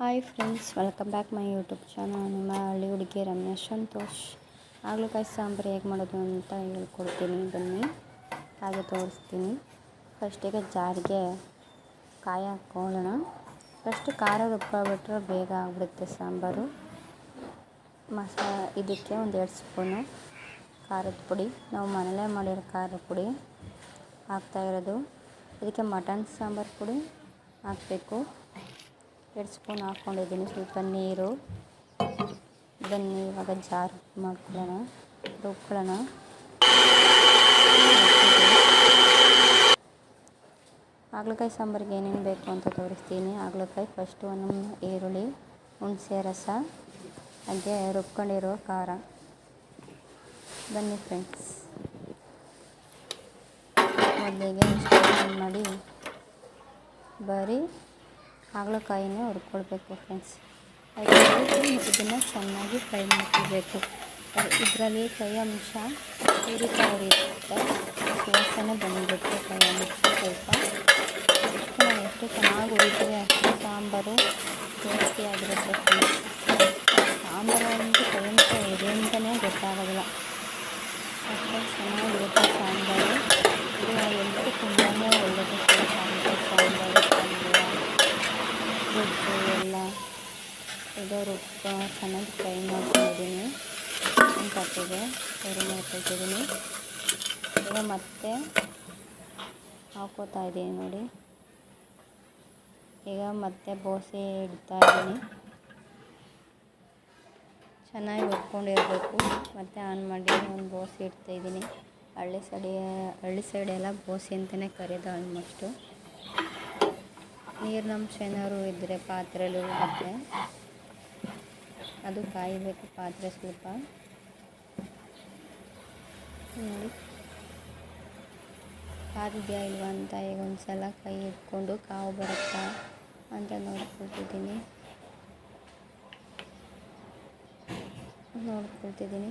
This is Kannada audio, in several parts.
Hi friends welcome back my YouTube channel ನಿಮ್ಮ ಹಳ್ಳಿ ಹುಡುಗಿ ರಮೇಶ್ ಸಂತೋಷ್. ಹಾಗಲಕಾಯಿ ಸಾಂಬಾರು ಹೇಗೆ ಮಾಡೋದು ಅಂತ ಹೇಳ್ಕೊಡ್ತೀನಿ. ಬನ್ನಿ, ಹಾಗೆ ತೋರಿಸ್ತೀನಿ. ಫಸ್ಟಿಗೆ ಜಾರಿಗೆ ಕಾಯಿ ಹಾಕ್ಕೊಳ್ಳೋಣ. ಫಸ್ಟ್ ಖಾರ ರುಬ್ಬಿಬಿಟ್ರೆ ಬೇಗ ಆಗ್ಬಿಡುತ್ತೆ ಸಾಂಬಾರು. ಮಸಾ ಇದಕ್ಕೆ ಒಂದು ಎರಡು ಸ್ಪೂನು ಖಾರದ ಪುಡಿ. ನಾವು ಮನೆಯಲ್ಲೇ ಮಾಡಿರೋ ಖಾರದ ಪುಡಿ ಹಾಕ್ತಾಯಿರೋದು ಇದಕ್ಕೆ ಮಟನ್ ಸಾಂಬಾರು ಪುಡಿ ಹಾಕಬೇಕು. ಎರಡು ಸ್ಪೂನ್ ಹಾಕ್ಕೊಂಡಿದ್ದೀನಿ. ಸ್ವಲ್ಪ ನೀರು. ಇದನ್ನು ಇವಾಗ ಜಾರ್ ಮಾಡ್ಕೊಳ್ಳೋಣ. ರುಬ್ಕೊಳ್ಳೋಣ. ಹಾಗಲಕಾಯಿ ಸಾಂಬಾರಿಗೆ ಏನೇನು ಬೇಕು ಅಂತ ತೋರಿಸ್ತೀನಿ. ಹಾಗಲಕಾಯಿ ಫಸ್ಟು ಒಂದು ಈರುಳ್ಳಿ, ಹುಣಸೆ ರಸ, ಹಾಗೆ ರುಬ್ಕೊಂಡಿರೋ ಖಾರ. ಬನ್ನಿ ಫ್ರೆಂಡ್ಸ್ ಮೊದಲಿಗೆ ಮಾಡಿ ಬರೀ ಹಾಗಲಕಾಯಿನ ಹುರ್ಕೊಳ್ಬೇಕು ಫ್ರೆಂಡ್ಸ್ ಇದನ್ನು ಚೆನ್ನಾಗಿ ಫ್ರೈ ಮಾಡ್ಕೊಳ್ಬೇಕು. ಇದರಲ್ಲಿ ಕೈ ಅಂಶ ಉರಿತಾ ಉರಿಯುತ್ತೆ ಸುವಾಸನೆ ಬಂದುಬಿಟ್ಟು ಕೈ ಅಂಶ ಸ್ವಲ್ಪ. ಎಷ್ಟು ಚೆನ್ನಾಗಿ ಉರಿತೀವಿ ಅಷ್ಟು ಸಾಂಬಾರು ಟೇಸ್ಟಿಯಾಗಿರುತ್ತೆ ಫ್ರೆಂಡ್ಸ್ ಸಾಂಬಾರು ಅಂದರೆ ಕೈ ಅಂಶ ಇದೆ ಅಂತಲೇ ಗೊತ್ತಾಗೋದಿಲ್ಲ ಅಷ್ಟು ಚೆನ್ನಾಗಿರುತ್ತೆ ಸಾಂಬಾರು ಇದು ಎಲ್ಲರೂ ತುಂಬಾ ಒಳ್ಳೆಯದು ಸಾಂಬಾರು ಸಾಂಬಾರು ಗೊಜ್ಜು ಎಲ್ಲ ಇದು ರುಬ್ಬ ಚೆನ್ನಾಗಿ ಫ್ರೈ ಮಾಡ್ಕೊಂಡಿದ್ದೀನಿ. ಕಟ್ಟಿಗೆ ಫ್ರೈ ಈಗ ಮತ್ತೆ ಹಾಕೋತಾ ಇದ್ದೀನಿ ನೋಡಿ. ಈಗ ಮತ್ತೆ ಬೋಸೆ ಇಡ್ತಾ ಇದ್ದೀನಿ. ಚೆನ್ನಾಗಿ ಹುರ್ಕೊಂಡಿರಬೇಕು. ಮತ್ತು ಆನ್ ಮಾಡಿ ಒಂದು ಬೋಸೆ ಇಡ್ತಾಯಿದ್ದೀನಿ ಹಳ್ಳಿ ಸೈಡಿ, ಹಳ್ಳಿ ಸೈಡೆಲ್ಲ ಬೋಸೆ ಅಂತಲೇ ಕರೆಯೋದು ಆಲ್ಮೋಸ್ಟು. ನೀರಿನಂಶ ಏನಾದ್ರು ಇದ್ದರೆ ಪಾತ್ರೆಯಲ್ಲಿ ಉಳಿಯುತ್ತೆ. ಅದು ಕಾಯಬೇಕು, ಪಾತ್ರೆ ಸ್ವಲ್ಪ. ನೋಡಿ. ಕಾದಿದೆಯಾ ಇಲ್ವ ಅಂತ ಈಗ ಒಂದು ಸಲ ಕೈ ಇಟ್ಕೊಂಡು ಕಾವು ಬರುತ್ತಾ ಅಂತ ನೋಡ್ಕೊಳ್ತಿದ್ದೀನಿ. ನೋಡ್ಕೊಳ್ತಿದ್ದೀನಿ.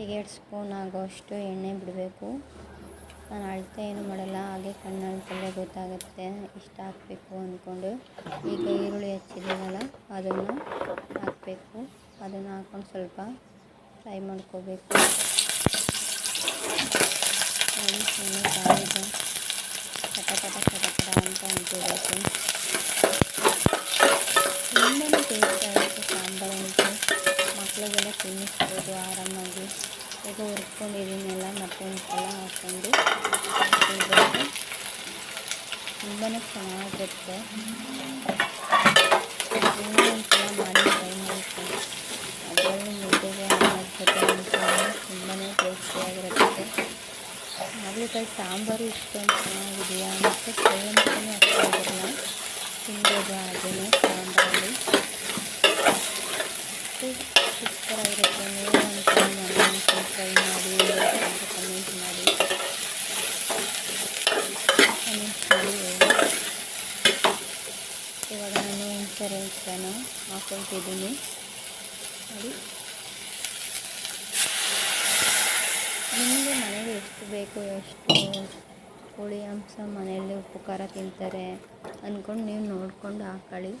ಈಗ ಎರಡು ಸ್ಪೂನ್ ಆಗೋಷ್ಟು ಎಣ್ಣೆ ಬಿಡಬೇಕು. ನಾನು ಅಳತೆ ಏನು ಮಾಡಲ್ಲ, ಹಾಗೆ ಕಣ್ಣಲ್ಲಿ ಗೊತ್ತಾಗುತ್ತೆ, ಇಷ್ಟು ಹಾಕಬೇಕು ಅಂದ್ಕೊಂಡು ಈಗ ಈರುಳ್ಳಿ ಹಚ್ಚಿದ್ದೀನಲ್ಲ ಅದನ್ನು ಹಾಕಬೇಕು. ಅದನ್ನು ಹಾಕ್ಕೊಂಡು ಸ್ವಲ್ಪ ಫ್ರೈ ಮಾಡ್ಕೋಬೇಕು. ನೋಡಿ ಕಾಯಿದೆ ಪಟ ಪಟ ಪಟ ಪಟ ಅಂತ ಅಂತಿದೆ ತುಂಬಾ ಟೇಸ್ಟ್ ಆಗುತ್ತೆ ಸಾಂಬಾರು ಅಂತ ಮಕ್ಕಳಿಗೆಲ್ಲ ತಿನ್ನಿಸ್ಬೋದು ಆರಾಮಾಗಿ ಈಗ ಹುರ್ಕೊಂಡಿದ್ದೀನಲ್ಲ ಮತ್ತೆ ಒಂದು ಸಲ ಹಾಕ್ಕೊಂಡು ತುಂಬಾ ಚೆನ್ನಾಗಿರುತ್ತೆ ಇನ್ನೂ ಒಂದು ಸಲ ಮಾಡಿ ಟ್ರೈ ಮಾಡ್ತೀನಿ ಅದರಲ್ಲಿ ಮುದ್ದೆಗೆ ಅನ್ನದ ಜೊತೆ ಅನ್ಕೊಂಡು ತುಂಬಾ ಟೇಸ್ಟಿಯಾಗಿರುತ್ತೆ ಹಾಗಲಕಾಯಿ ಸಾಂಬಾರು ಇಷ್ಟೊಂದು ಚೆನ್ನಾಗಿದೆಯಾ ಮತ್ತು ಫ್ರೈ ಅಂತಲೇ ಅಷ್ಟಾಗಿರಲ್ಲ ತಿನ್ಬೋದು ಹಾಗೆಯೇ ಸಾಂಬಾರಲ್ಲಿ ಸೂಪರಾಗಿರುತ್ತೆ ನೀವು ಟ್ರೈ ಮಾಡಿ ಕಮೆಂಟ್ ಮಾಡಿ ಕಮೆಂಟ್ ಮಾಡಿ ಇವಾಗ ನಾನು ಇನ್ಸೂರೆನ್ಸನ್ನು ಹಾಕೊಳ್ತಿದ್ದೀನಿ ನೋಡಿ. ನಿಮಗೆ ಮನೆಗೆ ಎಷ್ಟು ಬೇಕು, ಎಷ್ಟು ಕೋಳಿ ಅಂಶ ಮನೆಯಲ್ಲಿ ಉಪ್ಪು, ಖಾರ ತಿಂತಾರೆ ಅಂದ್ಕೊಂಡು ನೀವು ನೋಡ್ಕೊಂಡು ಹಾಕೊಳ್ಳಿ.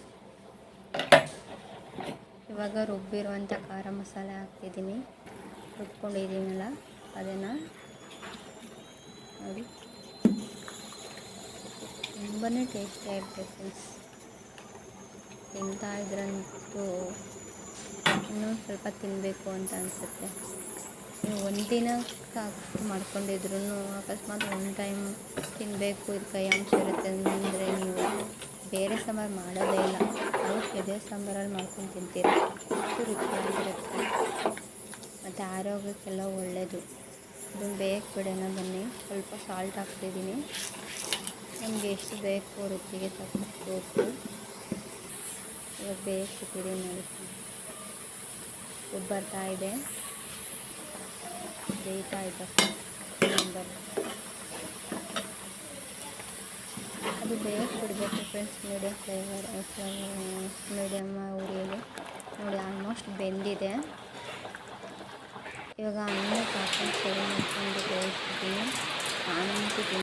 ಇವಾಗ ರುಬ್ಬಿರುವಂಥ ಖಾರ ಮಸಾಲೆ ಹಾಕ್ತಿದ್ದೀನಿ. ರುಬ್ಕೊಂಡಿದ್ದೀನಲ್ಲ, ಅದನ್ನು ನೋಡಿ. ತುಂಬಾ ಟೇಸ್ಟಿಯಾಗಿರುತ್ತೆ ಫ್ರೆಂಡ್ಸ್. ತಿಂತಾ ಇದ್ರಂತೂ ಇನ್ನೂ ಸ್ವಲ್ಪ ತಿನ್ನಬೇಕು ಅಂತ ಅನಿಸುತ್ತೆ. ನೀವು ಒಂದಿನ ಮಾಡ್ಕೊಂಡಿದ್ರು ಅಕಸ್ಮಾತ್ ಒಂದು ಟೈಮ್ ತಿನ್ನಬೇಕು ಇದು ಕೈ ಅಂಶ ಇರುತ್ತೆ ಅಂದರೆ ನೀವು ಬೇರೆ ಸಾಂಬಾರು ಮಾಡೋದೇ ಇಲ್ಲ. ನಾವು ಎದೆ ಸಾಂಬಾರಲ್ಲಿ ಮಾಡ್ಕೊಂಡು ತಿಂತೀರ. ಅಷ್ಟು ರುಚಿಯಾಗಿರುತ್ತೆ. ಮತ್ತು ಆರೋಗ್ಯಕ್ಕೆಲ್ಲ ಒಳ್ಳೆಯದು ಇದನ್ನು ಬೇಯಕ್ಕೆ ಬಿಡೋಣ ಬನ್ನಿ. ಸ್ವಲ್ಪ ಸಾಲ್ಟ್ ಹಾಕ್ತಿದ್ದೀನಿ. ನಮಗೆ ಎಷ್ಟು ಬೇಕು ರುಚಿಗೆ ತಕ್ಕಷ್ಟು ಉಪ್ಪು. ಇವಾಗ ಬೇಯಿಸ್ಬಿಟ್ಟಿದ್ದೀನಿ ನೋಡಿ. ಉಬ್ಬು ಬರ್ತಾ ಇದೆ. ಬೇಯ್ತಾ ಇದೆ ಅದು ಬೇಯಕ್ಕೆ ಫ್ರೆಂಡ್ಸ್ ಮೀಡಿಯಮ್ ಫ್ಲೇವರ್ ಮೀಡಿಯಮ್ ಉರಿಯಲ್ಲಿ. ನೋಡಿ ಆಲ್ಮೋಸ್ಟ್ ಬೆಂದಿದೆ. ಇವಾಗ ಅನ್ನ ಹಾಕೊಂಡು ಸರಿ ಮಾಡ್ಕೊಂಡು ಬೇಯಿಸ್ತಿದ್ದೀನಿ ಆನಂತರ